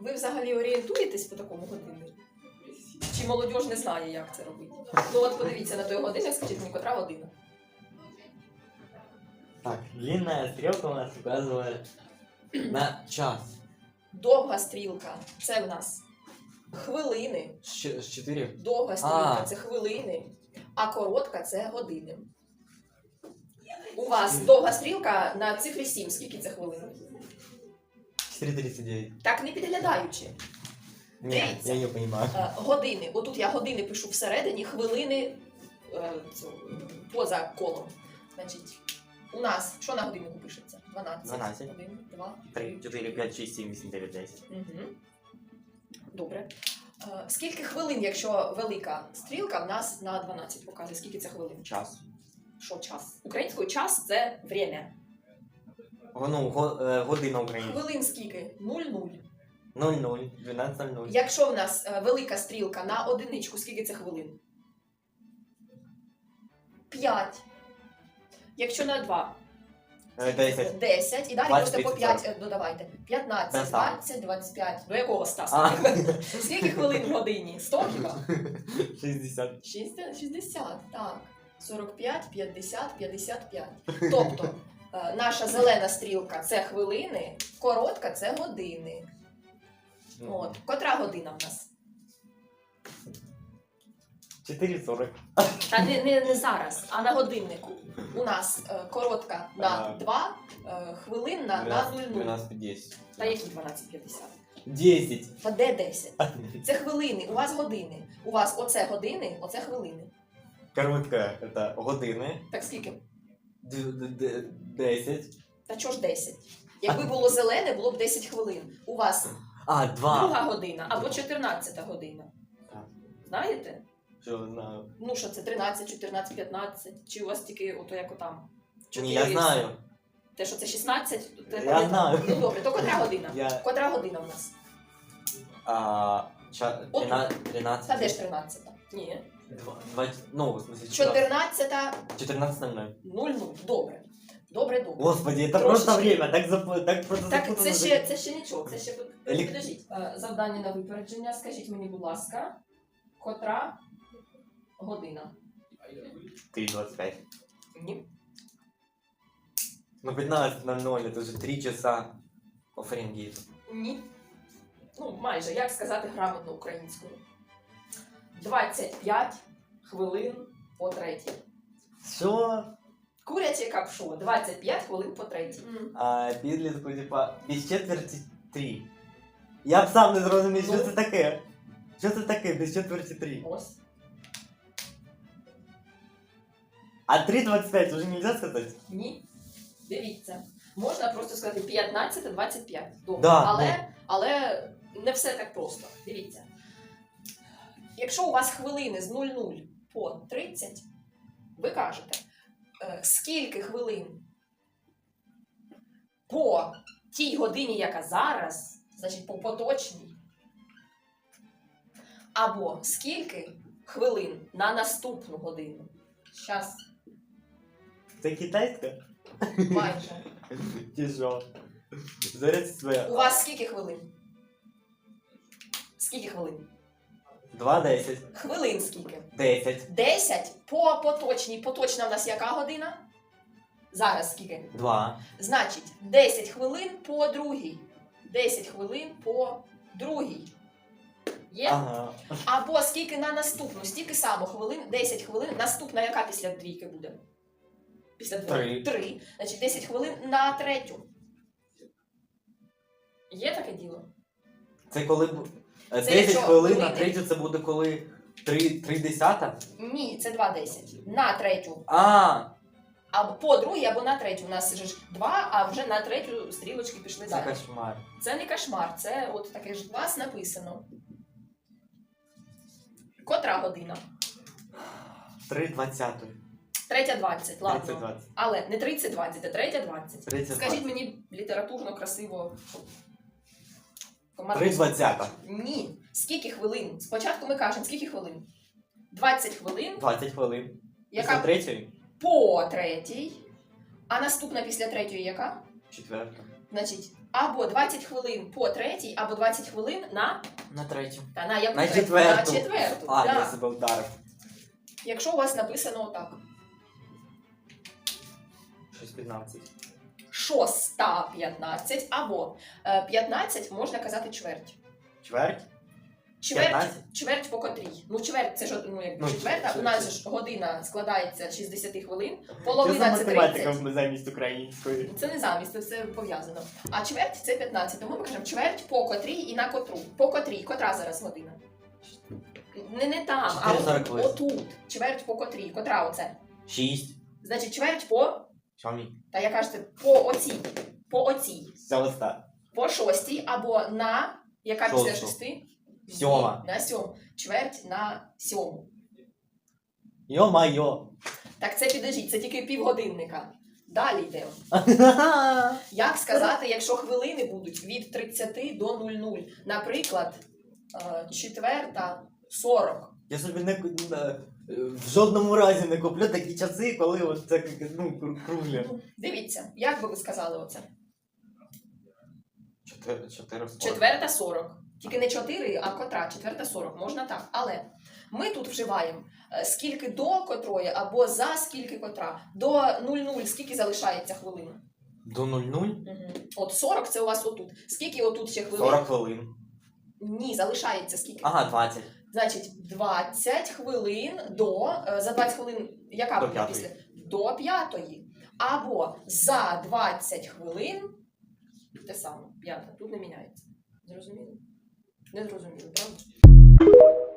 Ви взагалі орієнтуєтесь по такому годиннику? Чи молодь не знає, як це робити? Ну от подивіться на той годинник, скажіть мені, котра година? Так, длинная стрелка у нас указывает на час. Довга стрілка це в нас хвилини. С ч- с 4. Довга стрілка А. це хвилини, а коротка це години. У вас довга стрілка на цифрі 7. Скільки це хвилин? 4.39. Так не підглядаючи. Нет, Дивіться. я не понимаю. Е, Години. Отут я години пишу всередині, хвилини е, цю, поза колом. Значить, у нас що на годиннику пишеться? 12. 12. 1, 2, 3, 4, 5, 6, 7, 8, 9, 10. Угу. Добре. Е, Скільки хвилин, якщо велика стрілка, в нас на 12 показує? Скільки це хвилин? Час. Що час? Українською час це время. Ну, го- е, година українська. Хвилин скільки? 0-0. 00, 12.00. Якщо в нас е, велика стрілка на одиничку, скільки це хвилин? 5. Якщо на 2, Е, 10. 10. І далі 20, можете по 30, 5 додавайте. 15, Без 20, 25. До якого ста? А, Скільки хвилин в годині? 100 хіба? 60. 60, 60, так. 45, 50, 55. Тобто е, наша зелена стрілка це хвилини, коротка це години. От. Котра година в нас? 4.40. Та не, не, не зараз, а на годиннику. У нас е, коротка на Ага. 2 е, хвилинна на 0,0. 12.10. Та які 12,50? 10. Та де 10? Це хвилини, у вас години. У вас оце години, оце хвилини. Коротка, это години. Так скільки? Д- д- д- 10. Та чого ж 10? Якби було зелене, було б 10 хвилин. У вас А, 2. друга година або 14 година. Так. Знаєте? Що знаю. Ну що це 13, 14, 15, чи у вас тільки ото як отам? Ні, я Чотири знаю. Те, що це 16, то те Я пам'ятаю. знаю. Ну добре, то котра година? Я... Котра година в нас? А, ча... От. 13. 13. Та де ж 13? Ні. Два- два- Ну, в смысле, 14 14.00. 00. Добре. Добре, добре. Господи, это Трошечки. просто время, так, зап... так просто Так, запутано це жить. ще, це ще нічого, це ще Елік- підождіть. Е, Завдання на випередження. Скажіть мені, будь ласка, котра година? 3.25. Ні. Ну, 15.00, это же 3 часа по Фаренгейту. Ні. Ну, майже, як сказати грамотно українською. 25 хвилин по третій. Що? Куряче капшо, 25 хвилин по третій. А підлітку, типа, без четверті 3. Я б сам не зрозумів, що Ну. це таке. Що це таке, без четверті 3? Ось. А 3.25 уже нельзя сказати? Ні. Дивіться. Можна просто сказати 15-25. Добре. Да, але, але не все так просто. Дивіться. Якщо у вас хвилини з 00 по 30, ви кажете, е, скільки хвилин по тій годині, яка зараз, значить по поточній, або скільки хвилин на наступну годину. Щас Це китайська? майже. Що? Зараз. У вас скільки хвилин? Скільки хвилин? 2.10. Хвилин скільки? 10. 10 по поточній. Поточна в нас яка година? Зараз скільки? 2. Значить, 10 хвилин по другій. 10 хвилин по другій. Є? Ага. Або скільки на наступну, стільки само хвилин, 10 хвилин. Наступна яка після двійки буде? Після двійки? Три. Три. Значить, 10 хвилин на третю. Є таке діло? Це коли б. Е, Це 10 хвилин на хвилини- третю це буде коли 3, 3 десята? Ні, це 2.10. На третю. А, Або по другій, або на третю. У нас же ж два, а вже на третю стрілочки пішли це далі. кошмар. Це не кошмар, це от таке ж у вас написано. Котра година? 3 20. Третя 20, ладно. 30 20. Але не 30 20, а третя 20. 30 Скажіть мені літературно, красиво. 3 20. Ні. Скільки хвилин? Спочатку ми кажемо, скільки хвилин? 20 хвилин, 20 хвилин. Після яка третьої? по третій, а наступна після третьої яка? Четверта. Значить, або 20 хвилин по третій, або 20 хвилин на, На третю. та на яку На третю? четверту. На четверту. А, да. я себе вдарив. Якщо у вас написано отак. Щось 15. Шоста 15, або е, 15 можна казати чверть. Чверть? Чверть, 15? чверть по котрій. Ну, чверть це ж ну, якби Ну, четверта. У нас же ж година складається з 60 хвилин. Половина це математика 30. замість української? Це не замість, це все пов'язано. А чверть це 15. Тому ми кажемо чверть по котрій і на котру. По котрій, котра зараз година. Не, не там, а 4:40 отут, Чверть по котрій. Котра оце? 6. Значить, чверть по. Сьомій. Та я кажете, по оцій. По оцій. Шоста. По шостій або на. Яка після Шосту. шести? Сьома. На сьому. Чверть на сьому. Йо-майо. Так це підождіть, це тільки півгодинника. Далі йдемо. Як сказати, якщо хвилини будуть від 30 до 00? Наприклад, е, четверта 40. Я собі не не- в жодному разі не куплю такі часи, коли от це ну, кру- круглі. Ну, Дивіться, як би ви сказали оце? Чотири, чотири Четверта 40. Тільки не 4, а котра, четверта 40. Можна так. Але ми тут вживаємо е, скільки до котрої або за скільки котра. До 00 скільки залишається хвилин? До 00? Угу. От 40 це у вас отут. Скільки отут ще хвилин? 40 хвилин. Ні, залишається скільки? Ага, 20. Значить, 20 хвилин до е, за 20 хвилин, яка До буде після? До п'ятої. Або за 20 хвилин те саме, п'ята. Тут не міняється. Зрозуміло? Не зрозуміло, правда?